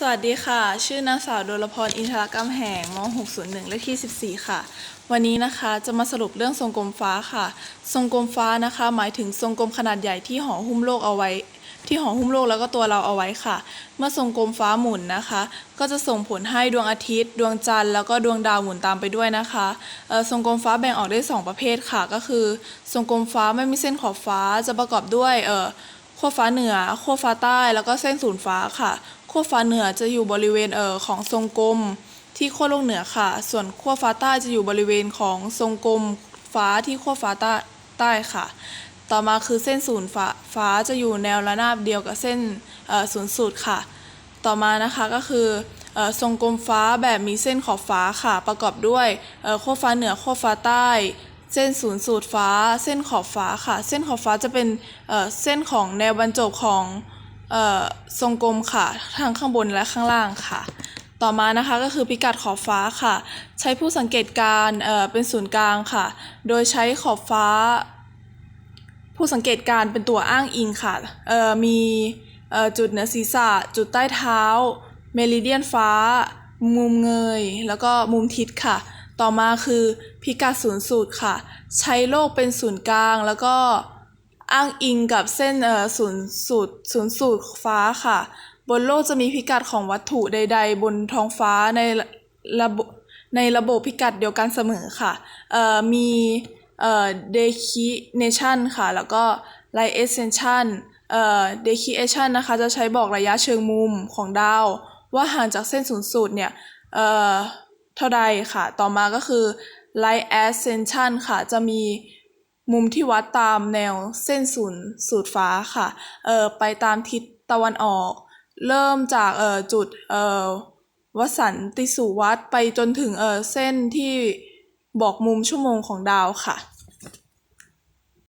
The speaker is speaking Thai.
สวัสดีค่ะ ชื่อนางสาวดลพรอินทรกำแหงม .601 เลขที่ 14 ค่ะ วันนี้นะคะจะมาสรุปเรื่องทรงกลมฟ้าค่ะ ทรงกลมฟ้านะคะ หมายถึงทรงกลมขนาดใหญ่ที่ห่อหุ้มโลกเอาไว้ ที่ห่อหุ้มโลกแล้วก็ตัวเราเอาไว้ค่ะ เมื่อทรงกลมฟ้าหมุนนะคะ ก็จะส่งผลให้ดวงอาทิตย์ ดวงจันทร์แล้วก็ดวงดาวหมุนตามไปด้วยนะคะทรงกลมฟ้าแบ่งออกได้สองประเภทค่ะ ก็คือ ทรงกลมฟ้าไม่มีเส้นขอบฟ้าจะประกอบด้วยเออขั้วฟ้าเหนือขั้วฟ้าใต้ แล้วก็เส้นศูนย์ฟ้าค่ะ ขั้วฟ้าเหนือจะอยู่บริเวณเอ่อของทรงกลมที่ขั้วโลกเหนือค่ะ ส่วนขั้วฟ้าใต้จะอยู่บริเวณของทรงกลมฟ้าที่ขั้วฟ้าใต้ใต้ค่ะ ต่อมาคือเส้นศูนย์ฟ้าฟ้าจะอยู่แนวระนาบเดียวกับเส้นศูนย์สูตรค่ะ ต่อมานะคะก็คืออทรงกลมฟ้าแบบมีเส้นขอบฟ้าค่ะ ประกอบด้วยขั้วฟ้าเหนือขั้วฟ้าใต้ เส้นศูนย์สูตรฟ้า เส้นขอบฟ้าค่ะ เส้นขอบฟ้าจะเป็นเส้นของแนวบรรจบของ เอ่อทรงกลมค่ะทั้งข้างบนและข้างล่างค่ะ ต่อมานะคะก็คือพิกัดขอบฟ้าค่ะ ใช้ผู้สังเกตการณ์เอ่อเป็นศูนย์กลางค่ะ โดยใช้ขอบฟ้า ผู้สังเกตการเป็นตัวอ้างอิงค่ะเอ่อมีเอ่อจุดเหนือศีรษะ จุดใต้เท้า เมริเดียนฟ้า มุมเงย แล้วก็มุมทิศค่ะ ต่อมาคือพิกัดศูนย์สูตรค่ะ ใช้โลกเป็นศูนย์กลางแล้วก็ อ้างอิงกับเส้นเอ่อศูนย์สูตรศูนย์สูตรฟ้าค่ะ บนโลกจะมีพิกัดของวัตถุใด ๆ บนท้องฟ้าในระบบในระบบพิกัดเดียวกันเสมอค่ะเอ่อมีเอ่อ declination ค่ะ แล้วก็ light extension เอ่อ declination นะคะ จะใช้บอกระยะเชิงมุมของดาว ว่าห่างจากเส้นศูนย์สูตรเนี่ยเอ่อเท่าใดค่ะ ต่อมาก็คือ light ascension ค่ะ จะมี มุมที่วัดตามแนวเส้นศูนย์สูตรฟ้าค่ะเอ่อไปตามทิศตะวันออก เริ่มจากเอ่อจุดเอ่อวสันติสุวัตไปจนถึงเอ่อเส้นที่บอกมุมชั่วโมงของดาวค่ะ